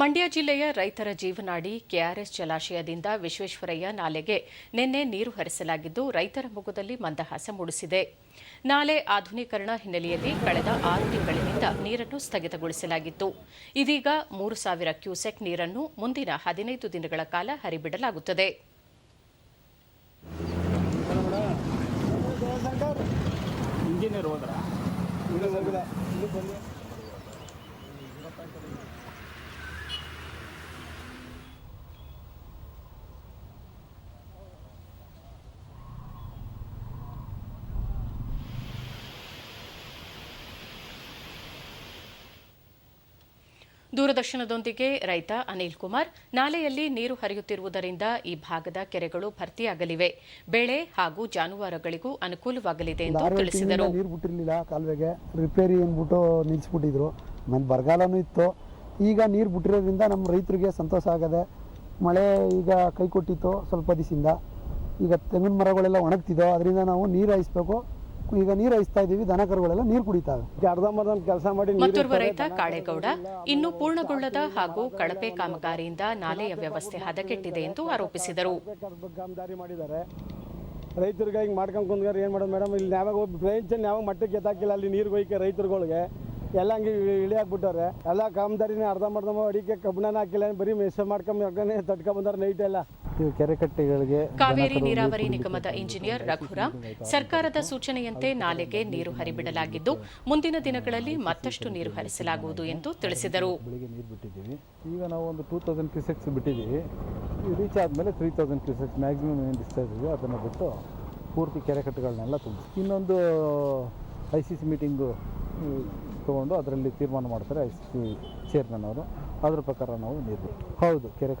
ಮಂಡ್ಯ ಜಿಲ್ಲೆಯ ರೈತರ ಜೀವನಾಡಿ ಕೆಆರ್ಎಸ್ ಜಲಾಶಯದಿಂದ ವಿಶ್ವೇಶ್ವರಯ್ಯ ನಾಲೆಗೆ ನಿನ್ನೆ ನೀರು ಹರಿಸಲಾಗಿದ್ದು, ರೈತರ ಮೊಗದಲ್ಲಿ ಮಂದಹಾಸ ಮೂಡಿಸಿದೆ. ನಾಲೆ ಆಧುನೀಕರಣ ಹಿನ್ನೆಲೆಯಲ್ಲಿ ಕಳೆದ ಆರು ತಿಂಗಳಿನಿಂದ ನೀರನ್ನು ಸ್ಥಗಿತಗೊಳಿಸಲಾಗಿತ್ತು. ಇದೀಗ ಮೂರು ಸಾವಿರ ಕ್ಯೂಸೆಕ್ ನೀರನ್ನು ಮುಂದಿನ ಹದಿನೈದು ದಿನಗಳ ಕಾಲ ಹರಿಬಿಡಲಾಗುತ್ತದೆ. ದೂರದರ್ಶನದೊಂದಿಗೆ ರೈತ ಅನಿಲ್ ಕುಮಾರ್ ನಾಲೆಯಲ್ಲಿ ನೀರು ಹರಿಯುತ್ತಿರುವುದರಿಂದ ಈ ಭಾಗದ ಕೆರೆಗಳು ಭರ್ತಿಯಾಗಲಿವೆ. ಬೆಳೆ ಹಾಗೂ ಜಾನುವಾರುಗಳಿಗೂ ಅನುಕೂಲವಾಗಲಿದೆ ಎಂದು ತಿಳಿಸಿದರು. ನೀರು ಬಿಟ್ಟಿರಲಿಲ್ಲ ಕಾಲುವೆಗೆ. ರಿಪೇರಿ ಅಂದ್ಬಿಟ್ಟು ನಿಲ್ಲಿಸ್ಬಿಟ್ಟಿದ್ರು ಆಮೇಲೆ ಬರಗಾಲನೂ ಇತ್ತು. ಈಗ ನೀರು ಬಿಟ್ಟಿರೋದ್ರಿಂದ ನಮ್ಮ ರೈತರಿಗೆ ಸಂತೋಷ ಆಗದೆ ಮಳೆ ಈಗ ಕೈ ಕೊಟ್ಟಿತ್ತು ಸ್ವಲ್ಪ ದಿವಸದಿಂದ. ಈಗ ತೆಂಗಿನ ಮರಗಳೆಲ್ಲ ಒಣಗ್ತಿದ್ದೋ ಅದರಿಂದ ನಾವು ನೀರು ಹಾಯಿಸ್ಬೇಕು. ಈಗ ನೀರು ಹಾಯಿಸ್ತಾ ಇದ್ದೀವಿ ದನ ಕರುಗಳೆಲ್ಲ ನೀರು ಕುಡಿತಾವೆ. ಅರ್ಧಂಬರ್ಧ ಕೆಲಸ ಮಾಡಿ ಮತ್ತೋರ್ವ ರೈತ ಕಾಳೇಗೌಡ ಇನ್ನು ಪೂರ್ಣಗೊಳ್ಳದ ಹಾಗೂ ಕಳಪೆ ಕಾಮಗಾರಿಯಿಂದ ನಾಲೆಯ ವ್ಯವಸ್ಥೆ ಹದಗೆಟ್ಟಿದೆ ಎಂದು ಆರೋಪಿಸಿದರು. ಕಾಮಗಾರಿ ಮಾಡಿದ್ದಾರೆ. ರೈತರಿಗೆ ಹಿಂಗೆ ಮಾಡ್ಕೊಂಡು ಕುಂದ್ಗಾರ ಏನು ಮಾಡೋದು ಮೇಡಮ್ ಇಲ್ಲಿ ಯಾವಾಗ ಹೋಗಿ ಬ್ರೈನ್ ಯಾವಾಗ ಮಟ್ಟಕ್ಕೆ ಎತ್ತಾಕಿಲ್ಲ. ಅಲ್ಲಿ ನೀರು ಹೋಯ್ಕೆ ರೈತರುಗಳಿಗೆ. ಎಲ್ಲ ಹಂಗೆ ಇಳಿ ಹಾಕ್ಬಿಟ್ಟವ್ರೆ ಎಲ್ಲ ಕಾಮದಾರಿನೇ ಮಾಡ್ದಮ್ಮ ಅಡಿಕೆ ಕಬ್ಬಣನ ಹಾಕಿಲ್ಲ ಬರೀ ಮೆಸ ಮಾಡ್ಕೊಂಡ್ ತಡ್ಕೊಂಡ್ ಬಂದಾರೆ ನೈಟ್ ಎಲ್ಲ. ಕೆರೆ ಕಟ್ಟೆಗಳಿಗೆ ಕಾವೇರಿ ನೀರಾವರಿ ನಿಗಮದ ಇಂಜಿನಿಯರ್ ರಘುರಾಮ್ ಸರ್ಕಾರದ ಸೂಚನೆಯಂತೆ ನಾಲೆಗೆ ನೀರು ಹರಿಬಿಡಲಾಗಿದ್ದು ಮುಂದಿನ ದಿನಗಳಲ್ಲಿ ಮತ್ತಷ್ಟು ನೀರು ಹರಿಸಲಾಗುವುದು ಎಂದು ತಿಳಿಸಿದರು. ಬೆಳಿಗ್ಗೆ ನೀರು ಬಿಟ್ಟಿದ್ದೀವಿ. ಈಗ ನಾವು ಒಂದು ಟೂ ತೌಸಂಡ್ ಕ್ಯೂಸೆಕ್ಸ್ ಬಿಟ್ಟಿದ್ದೀವಿ. ರೀಚ್ ಆದಮೇಲೆ ತ್ರೀ ತೌಸಂಡ್ ಕ್ಯೂಸೆಕ್ಸ್ ಮ್ಯಾಕ್ಸಿಮಮ್ ಏನು ಡಿಸ್ಚಾರ್ಜ್ ಇದೆಯೋ ಅದನ್ನು ಬಿಟ್ಟು ಪೂರ್ತಿ ಕೆರೆಕಟ್ಟುಗಳನ್ನೆಲ್ಲ ತುಂಬಿ ಇನ್ನೊಂದು ಐ ಸಿ ಸಿ ಮೀಟಿಂಗು ತೊಗೊಂಡು ಅದರಲ್ಲಿ ತೀರ್ಮಾನ ಮಾಡ್ತಾರೆ ಐ ಸಿ ಚೇರ್ಮನ್ ಅವರು. ಅದ್ರ ಪ್ರಕಾರ ನಾವು ನೀರು ಹೌದು ಕೆರೆ